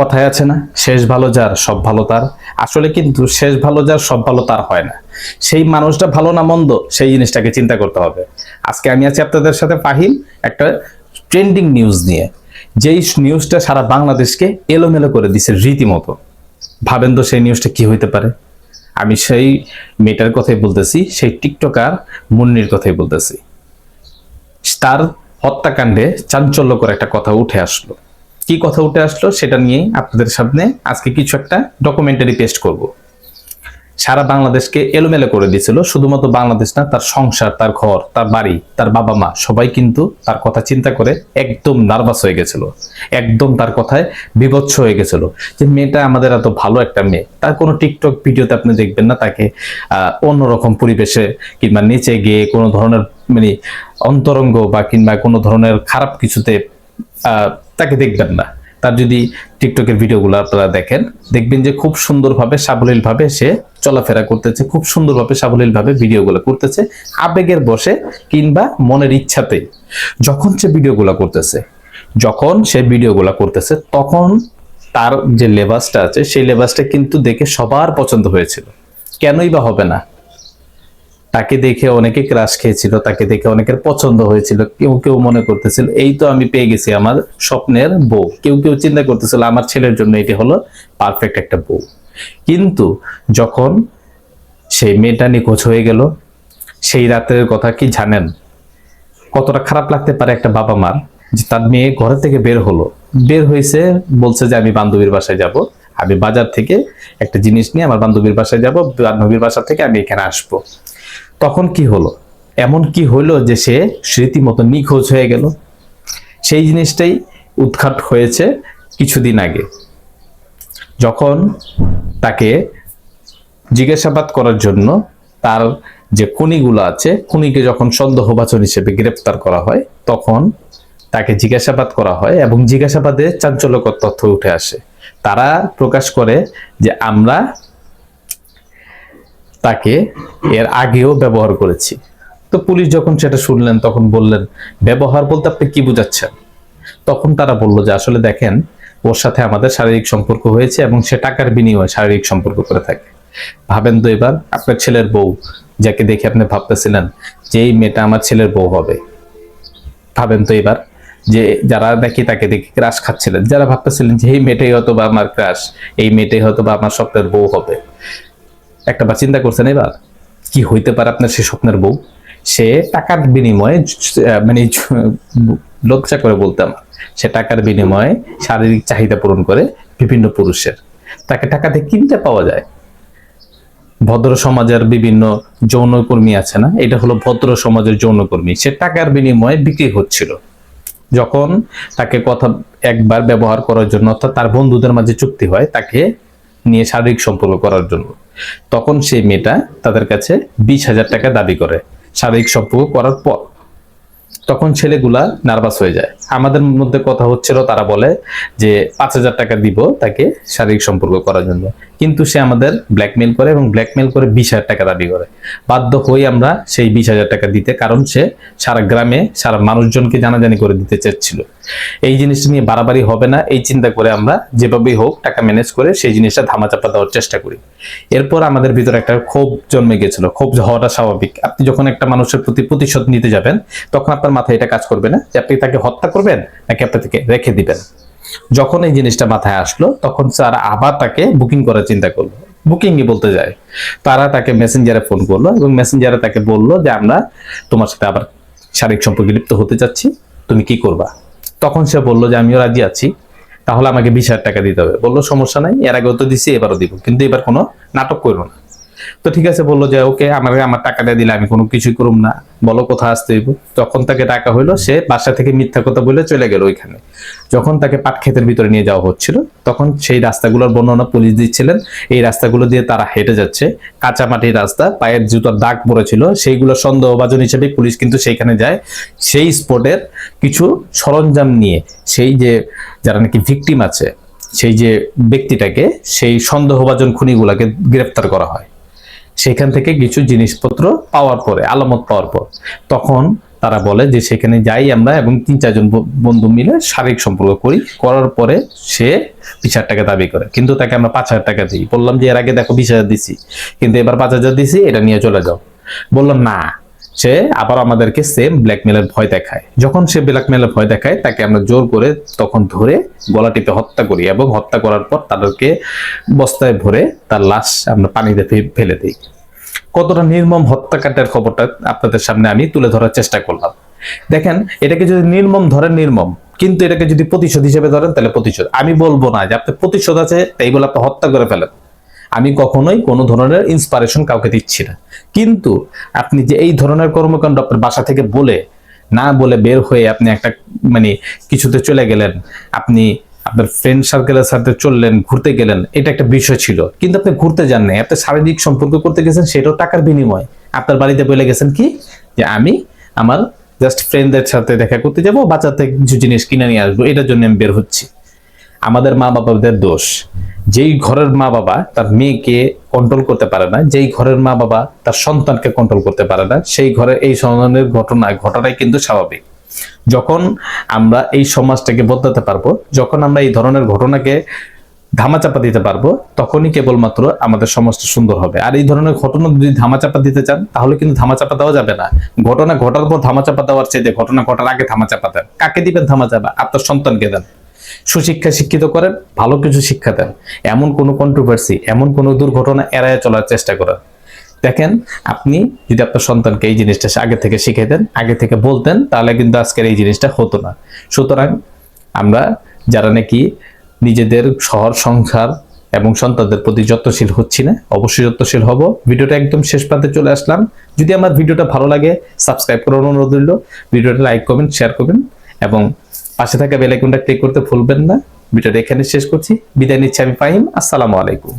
কথায় আছে না, শেষ ভালো যার, সব ভালো তার। আসলে কিন্তু শেষ ভালো যার, সব ভালো তার হয় না। সেই মানুষটা ভালো না মন্দ, সেই জিনিসটাকে চিন্তা করতে হবে। আজকে আমি আছি আপনাদের সাথে ফাহিম, একটা ট্রেন্ডিং নিউজ নিয়ে। যেই নিউজটা সারা বাংলাদেশকে এলোমেলো করে দিছে রীতিমতো। ভাবেন তো সেই নিউজটা কি হইতে পারে? আমি সেই মেয়েটার কথাই বলতেছি, সেই টিকটকার মুন্নির কথাই বলতেছি। তার হত্যাকাণ্ডে চাঞ্চল্যকর একটা কথা উঠে আসলো। কি কথা উঠে আসলো সেটা নিয়ে আপনাদের সামনে আজকে কিছু একটা ডকুমেন্টারি পেস্ট করব। সারা বাংলাদেশকে এলোমেলো করে দিয়েছিল, শুধুমাত্র বাংলাদেশ না, তার সংসার, তার ঘর, তার বাড়ি, তার বাবা মা, সবাই কিন্তু তার কথা চিন্তা করে একদম নার্ভাস হয়ে গেছিল, একদম তার কথায় বিভৎস হয়ে গেছিল যে মেয়েটা আমাদের এত ভালো একটা মেয়ে। তার কোনো টিকটক ভিডিওতে আপনি দেখবেন না, তাকে অন্যরকম পরিবেশে কিংবা নিচে গিয়ে কোনো ধরনের মানে অন্তরঙ্গ বা কিংবা কোনো ধরনের খারাপ কিছুতে তাকে দেখবেন না। তার যদি টিকটকের ভিডিওগুলো আপনারা দেখেন, দেখবেন যে খুব সুন্দরভাবে, সাবলীলভাবে সে চলাফেরা করতেছে, খুব সুন্দরভাবে, সাবলীলভাবে ভিডিওগুলো করতেছে, আবেগের বসে কিংবা মনের ইচ্ছাতে। যখন সে ভিডিওগুলো করতেছে, যখন সে ভিডিওগুলো করতেছে, তখন তার যে লেবাসটা আছে, সেই লেবাসটা কিন্তু দেখে সবার পছন্দ হয়েছিল। কেনই বা হবে না? তাকে দেখে অনেকে ক্রাশ খেয়েছিল, তাকে দেখে অনেকের পছন্দ হয়েছিল, কেউ কেউ মনে করতেছিল, এই তো আমি পেয়ে গেছি আমার স্বপ্নের বউ। কেউ কেউ চিন্তা করতেছিল, আমার ছেলের জন্য এটি হলো পারফেক্ট একটা বউ। কিন্তু যখন সেই মেয়েটা নিখোঁজ হয়ে গেল, সেই রাতের কথা কি জানেন? কতটা খারাপ লাগতে পারে একটা বাবা মার যে তার মেয়ে ঘরে থেকে বের হলো। বের হয়েছে, বলছে যে, আমি বান্ধবীর বাসায় যাব। আমি বাজার থেকে একটা জিনিস নিয়ে আমার বান্ধবীর বাসায় যাব। বান্ধবীর বাসা থেকে আমি এখানে আসব। তখন কি হলো? এমন কি হলো যে সে স্মৃতিমতো নিখোঁজ হয়ে গেল? সেই জিনিসটাই উৎখাট হয়েছে কিছুদিন আগে। যখন তাকে জিজ্ঞাসাবাদ করার জন্য তার যে খুনিগুলো আছে, খুনিকে যখন সন্দেহবাচন হিসেবে গ্রেপ্তার করা হয়, তখন তাকে জিজ্ঞাসাবাদ করা হয় এবং জিজ্ঞাসাবাদে চাঞ্চল্যকর তথ্য উঠে আসে। তারা প্রকাশ করে যে আমরা তাকে এর আগেও ব্যবহার করেছি। তো পুলিশ যখন সেটা শুনলেন, তখন বললেন, ব্যবহার বলতে আপনি কি বুঝাচ্ছেন? তখন তারা বলল যে, আসলে দেখেন, ওর সাথে আমাদের শারীরিক সম্পর্ক হয়েছে এবং সে টাকার বিনিময়ে শারীরিক সম্পর্ক করে থাকে। ভাবেন তো এবার, আপনার ছেলের বউ, যাকে দেখে আপনি ভাবতেছিলেন যে এই মেয়েটা আমার ছেলের বউ হবে। ভাবেন তো এবার যে, যারা দেখি তাকে দেখে ক্রাশ খাচ্ছিলেন। যারা ভাবতেছিলেন যে, এই মেয়েটাই হয়তো বা আমার ক্রাশ, এই মেয়েটাই হয়তো বা আমার স্বপ্নের বউ হবে। একটা বা চিন্তা করছেন, এবার কি হইতে পারে আপনার সে স্বপ্নের বউ? সে টাকার বিনিময়ে মানে লজ্জা করে বলতে আমার, সে টাকার বিনিময়ে শারীরিক চাহিদা পূরণ করে বিভিন্ন পুরুষের। তাকে টাকাতে কিনতে পাওয়া যায়। ভদ্র সমাজের বিভিন্ন যৌনকর্মী আছে না? এটা হলো ভদ্র সমাজের যৌনকর্মী। সে টাকার বিনিময়ে বিক্রি হচ্ছিল। যখন তাকে কথা একবার ব্যবহার করার জন্য, অর্থাৎ তার বন্ধুদের মাঝে চুক্তি হয়, তাকে নিয়ে শারীরিক সম্পর্ক করার জন্য। তখন সেই মেয়েটা তাদের কাছে বিশ হাজার টাকা দাবি করে। শারীরিক সম্পর্ক করার পর তখন ছেলেগুলা নার্ভাস হয়ে যায়। আমাদের মধ্যে কথা হচ্ছিল, তারা বলে যে পাঁচ হাজার টাকা দিব তাকে শারীরিক সম্পর্ক করার জন্য। কিন্তু সে আমাদের ব্ল্যাকমেল করে এবং ব্ল্যাকমেল করে বিশ হাজার টাকা দাবি করে। বাধ্য হই আমরা সেই বিশ হাজার টাকা দিতে, কারণ সে সারা গ্রামে সারা মানুষজনকে জানাজানি করে দিতে চাচ্ছিল এই জিনিসটা নিয়ে বাড়াবাড়ি হবে না, এই চিন্তা করে আমরা যেভাবেই হোক টাকা ম্যানেজ করে সেই জিনিসটা ধামাচাপা দেওয়ার চেষ্টা করি। এরপর আমাদের ভিতরে একটা ক্ষোভ জন্মে গেছিল। ক্ষোভ হওয়াটা স্বাভাবিক। আপনি যখন একটা মানুষের প্রতি প্রতিশোধ নিতে যাবেন, তখন আপনার মাথায় এটা কাজ করবে না যে আপনি তাকে হত্যা করবেন নাকি আপনি তাকে রেখে দিবেন? যখন এই জিনিসটা মাথায় আসলো, তখন স্যার আবার তাকে বুকিং করার চিন্তা করল। বুকিংই বলতে যায়। তারা তাকে মেসেঞ্জারে ফোন করল এবং মেসেঞ্জারে তাকে বলল যে, আমরা তোমার সাথে আবার শারীরিক সম্পর্কে লিপ্ত হতে চাচ্ছি। তুমি কি করবা? তখন সে বলল যে, আমিও রাজি আছি। তাহলে আমাকে বিশ টাকা দিতে হবে। বলল, সমস্যা নাই, এর আগেও তো দিছি, এবারও দিব। কিন্তু এবার কোনো নাটক করব না। তো ঠিক আছে বলল যে, ওকে আমাকে আমার টাকাটা দিলে আমি কোনো কিছুই করুম না। বলো কোথায় আসতে হইব? তখন তাকে টাকা হইল, সে বাসা থেকে মিথ্যা কথা বলে চলে গেল ওইখানে। যখন তাকে পাট ক্ষেতের ভিতরে নিয়ে যাওয়া হচ্ছিল, তখন সেই রাস্তাগুলোর বর্ণনা পুলিশ দিচ্ছিলেন। এই রাস্তাগুলো দিয়ে তারা হেঁটে যাচ্ছে। কাঁচা মাটির রাস্তা, পায়ের জুতার দাগ পড়েছিল। সেইগুলো সন্দেহভাজন হিসেবে পুলিশ কিন্তু সেইখানে যায়। সেই স্পটের কিছু সরঞ্জাম নিয়ে সেই যে, যারা নাকি ভিকটিম আছে, সেই যে ব্যক্তিটাকে, সেই সন্দেহভাজন খুনিগুলাকে গ্রেফতার করা হয়। সেখান থেকে কিছু জিনিসপত্র পাওয়ার পরে, আলামত পাওয়ার পর। তখন তারা বলে যে সেখানে যাই আমরা এবং তিন, চারজন বন্ধু মিলে শারীরিক সম্পর্ক করি। করার পরে সে বিশ হাজার টাকা দাবি করে। কিন্তু তাকে আমরা পাঁচ হাজার টাকা দিই। বললাম যে, এর আগে দেখো বিশ হাজার দিছি। কিন্তু এবার পাঁচ হাজার দিছি, এটা নিয়ে চলে যাও। বললাম, না সে আবার আমাদেরকে সেম ব্ল্যাকমেলের ভয় দেখায়। যখন সে ব্ল্যাকমেলের ভয় দেখায়, তাকে আমরা জোর করে তখন ধরে গলা টিপে হত্যা করি এবং হত্যা করার পর তাদেরকে বস্তায় ভরে তার লাশ আমরা পানিতে ফেলে দিই। কতটা নির্মম হত্যাকাণ্ডের খবরটা আপনাদের সামনে আমি তুলে ধরার চেষ্টা করলাম। দেখেন, এটাকে যদি নির্মম ধরেন, নির্মম। কিন্তু এটাকে যদি প্রতিশোধ হিসেবে ধরেন, তাহলে প্রতিশোধ। আমি বলব না যে আপনার প্রতিশোধ আছে, তাই বলে আপনি হত্যা করে ফেলেন। আমি কখনোই কোনো ধরনের ইন্সপারেশন কাউকে দিচ্ছি না। কিন্তু আপনি যে এই ধরনের কর্মকাণ্ড আপনার বাসা থেকে বলে, না বলে বের হয়ে আপনি একটা মানে কিছুতে চলে গেলেন, আপনি আপনার ফ্রেন্ড সার্কেলের সাথে চললেন, ঘুরতে গেলেন, এটা একটা বিষয় ছিল। কিন্তু আপনি ঘুরতে যান নাই, আপনি শারীরিক সম্পর্ক করতে গেছেন, সেটাও টাকার বিনিময়। আপনার বাড়িতে বলে গেছেন কি? যে আমি আমার জাস্ট ফ্রেন্ডদের সাথে দেখা করতে যাব বাচ্চা থেকে কিছু জিনিস কিনে নিয়ে আসব, এটার জন্য আমি বের হচ্ছি। আমাদের মা বাবাদের দোষ। যেই ঘরের মা বাবা তার মেয়েকে কন্ট্রোল করতে পারে না, যেই ঘরের মা বাবা তার সন্তানকে কন্ট্রোল করতে পারে না, সেই ঘরে এই ধরনের ঘটনা, ঘটাটাই কিন্তু স্বাভাবিক। যখন আমরা এই সমাজটাকে বদলাতে পারব, যখন আমরা এই ধরনের ঘটনাকে ধামাচাপা দিতে পারব, তখনই কেবলমাত্র আমাদের সমাজটা সুন্দর হবে। আর এই ধরনের ঘটনা যদি ধামাচাপা দিতে চান, তাহলে কিন্তু ধামাচাপা দেওয়া যাবে না। ঘটনা ঘটার পর ধামাচাপা দেওয়ার চেয়ে ঘটনা ঘটার আগে ধামাচাপা দেন। কাকে দিবেন ধামাচাপা? আপনার সন্তানকে দেন। সুশিক্ষা শিক্ষিত করেন, ভালো কিছু শিক্ষা দেন। এমন কোনো কন্ট্রোভার্সি এমন কোনো দুর্ঘটনা এড়ায় চলার চেষ্টা করেন। দেখেন, আপনি যদি আপনার সন্তানকে এই জিনিসটা আগে থেকে শিখে দেন, আগে থেকে বলতেন, তাহলে কিন্তু আজকের এই জিনিসটা হতো না। সুতরাং আমরা যারা নাকি নিজেদের শহর, সংসার এবং সন্তানদের প্রতি যত্নশীল হচ্ছি না, অবশ্যই যত্নশীল হব। ভিডিওটা একদম শেষ প্রান্তে চলে আসলাম। যদি আমার ভিডিওটা ভালো লাগে সাবস্ক্রাইব করার অনুরোধ রইল। ভিডিওটা লাইক করবেন শেয়ার করবেন এবং পাশে থাকা বেলাইকনটা ক্লিক করতে ভুলবেন না। ভিডিওটা এখানে শেষ করছি। বিদায় নিচ্ছি আমি ফাহিম। আসসালামু আলাইকুম।